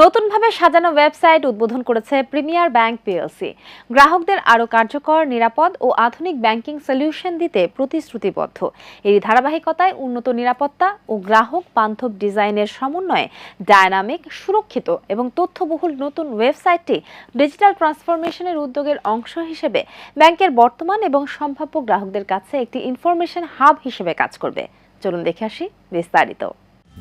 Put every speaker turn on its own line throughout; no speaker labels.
নতুনভাবে সাজানো ওয়েবসাইট উদ্বোধন করেছে প্রিমিয়ার ব্যাংক পিএলসি গ্রাহকদের আরও কার্যকর নিরাপদ ও আধুনিক ব্যাংকিং সলিউশন দিতে প্রতিশ্রুতিবদ্ধ এই ধারাবাহিকতায় উন্নত নিরাপত্তা ও গ্রাহক বান্ধব ডিজাইনের সমন্বয়ে ডায়নামিক সুরক্ষিত এবং তথ্যবহুল নতুন ওয়েবসাইটটি ডিজিটাল ট্রান্সফরমেশনের উদ্যোগের অংশ হিসেবে ব্যাংকের বর্তমান এবং সম্ভাব্য গ্রাহকদের কাছে একটি ইনফরমেশন হাব হিসেবে কাজ করবে চলুন দেখে আসি বিস্তারিত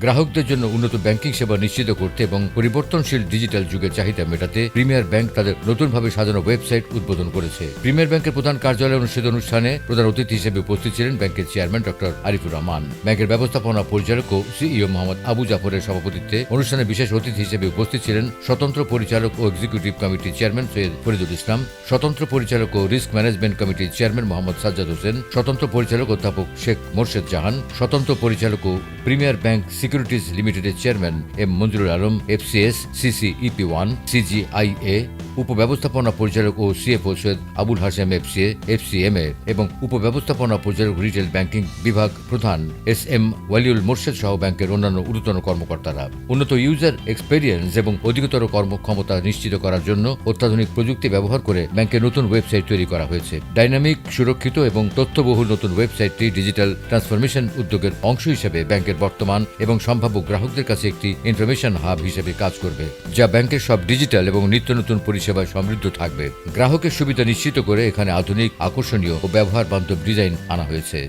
গ্রাহকদের জন্য উন্নত ব্যাংকিং সেবা নিশ্চিত করতে এবং পরিবর্তনশীল ডিজিটাল যুগের চাহিদা মেটাতে প্রিমিয়ার ব্যাংক তাদের নতুনভাবে সাজানো ওয়েবসাইট উদ্বোধন করেছে প্রিমিয়ার ব্যাংকের প্রধান কার্যালয়ে অনুষ্ঠিত অনুষ্ঠানে প্রধান অতিথি হিসেবে উপস্থিত ছিলেন ব্যাংকের চেয়ারম্যান ডক্টর আরিফুর রহমান ব্যাংকের ব্যবস্থাপনা পরিচালক ও সিইও মোহাম্মদ আবু জাফরের সভাপতিত্বে অনুষ্ঠানে বিশেষ অতিথি হিসেবে উপস্থিত ছিলেন স্বতন্ত্র পরিচালক ও এক্সিকিউটিভ কমিটির চেয়ারম্যান সৈয়দ ফরিদুল ইসলাম স্বতন্ত্র পরিচালক ও রিস্ক ম্যানেজমেন্ট কমিটির চেয়ারম্যান মোহাম্মদ সাজ্জাদ হোসেন স্বতন্ত্র পরিচালক অধ্যাপক শেখ মোর্শেদ জাহান স্বতন্ত্র পরিচালক ও প্রিমিয়ার ব্যাংক সিকিউরিটিজ লিমিটেডের chairman M Manjurul Alam FCS CCEP one CGIA উপব্যবস্থাপনা পরিচালক ও CFO Syed Abul Hashem FCA FCMA এবং উপব্যবস্থাপনা পরিচালক রিটেল ব্যাংকিং বিভাগ প্রধান এস এম ওয়ালিউল মোর্শেদ সহ ব্যাংকের অন্যান্য ঊর্ধ্বতন কর্মকর্তারা উন্নত ইউজার এক্সপেরিয়েন্স এবং অধিকতর কর্মক্ষমতা নিশ্চিত করার জন্য অত্যাধুনিক প্রযুক্তি ব্যবহার করে ব্যাংকের নতুন ওয়েবসাইট তৈরি করা হয়েছে ডাইনামিক সুরক্ষিত এবং তথ্যবহুল নতুন ওয়েবসাইটটি ডিজিটাল ট্রান্সফরমেশন উদ্যোগের অংশ হিসেবে ব্যাংকের বর্তমান এবং সম্ভাব্য গ্রাহকদের কাছে একটি ইনফরমেশন হাব হিসেবে কাজ করবে যা ব্যাংকের সব ডিজিটাল এবং নিত্য নতুন পরি পরিষেবা সমৃদ্ধ থাকবে গ্রাহকের সুবিধা নিশ্চিত করে এখানে আধুনিক আকর্ষণীয় ও ব্যবহার বান্ধব ডিজাইন আনা হয়েছে